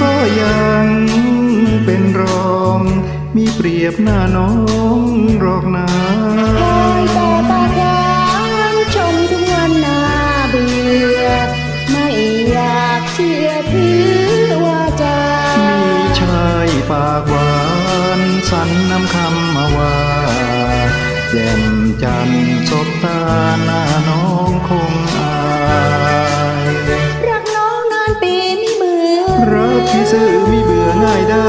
ก็ยังเป็นรอง มีเปรียบหน้าน้องรอกนาคอยแต่ปากหวางชมทุกวันหน้าเบื่อ ไม่อยากเชื่อถือว่าจะมีชายปากหวานสันน้ำคำมาว่าแจ่มจันทร์สบตาหน้าน้องคงอาย ซื่อมีเบื่อง่ายได้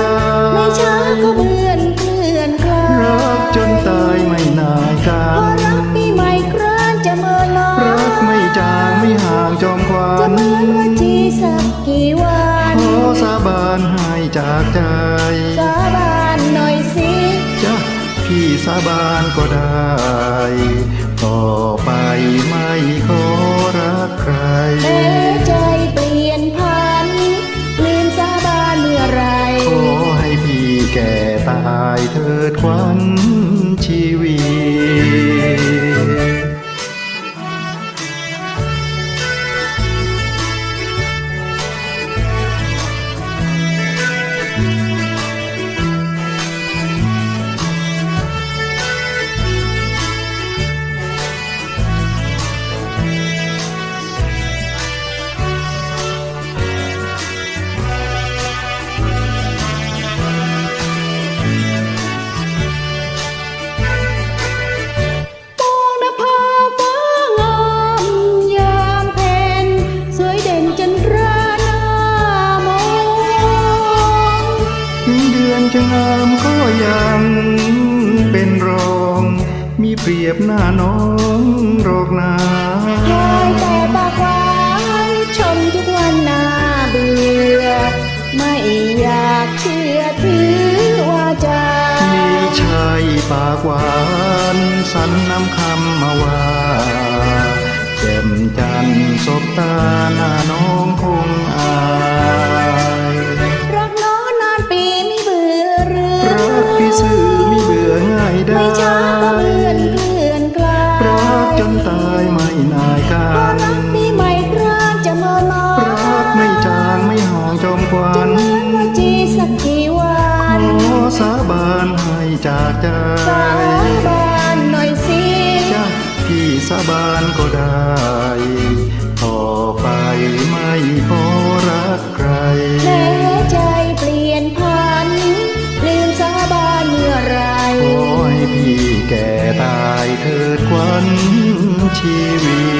ไม่ช้าก็เบื่อนเคลื่อนคลารักจนตายไม่นายกัพอรักปีใหม่ครานจะเมื่อลอรักไม่จางไม่ห่างจอมควันจะเหมือนวันที่สักกี่วันขอสาบานให้จากใจ สาบานหน่อยสิจ้ะพี่สาบานก็ได้ ต่อไปไม่ ตายเถิดควันชีวิต ถึงเดือนจะงามก็ยังเป็นรอง มีเปรียบหน้าน้องหรอกนาคอยแต่ปากหวานชมทุกวันน่าเบื่อ ไม่อยากเชื่อถือว่าจะมีชายปากหวานสันน้ำคำมาว่าแจ่มจันทร์สบตาหน้าน้อง รักปีใหม่ครานจะเมื่อลอรักไม่จางไม่ห่างจอมควันเหมือนวันที่สักกี่วันขอสาบานให้จากใจสาบานหน่อยสิจ้ะพี่สาบานก็ได้ต่อไปไม่ขอรักใครแม้ใจเปลี่ยนพันลืมสาบานเมื่อไรขอให้พี่แก่ตายเถิดควันชีวิต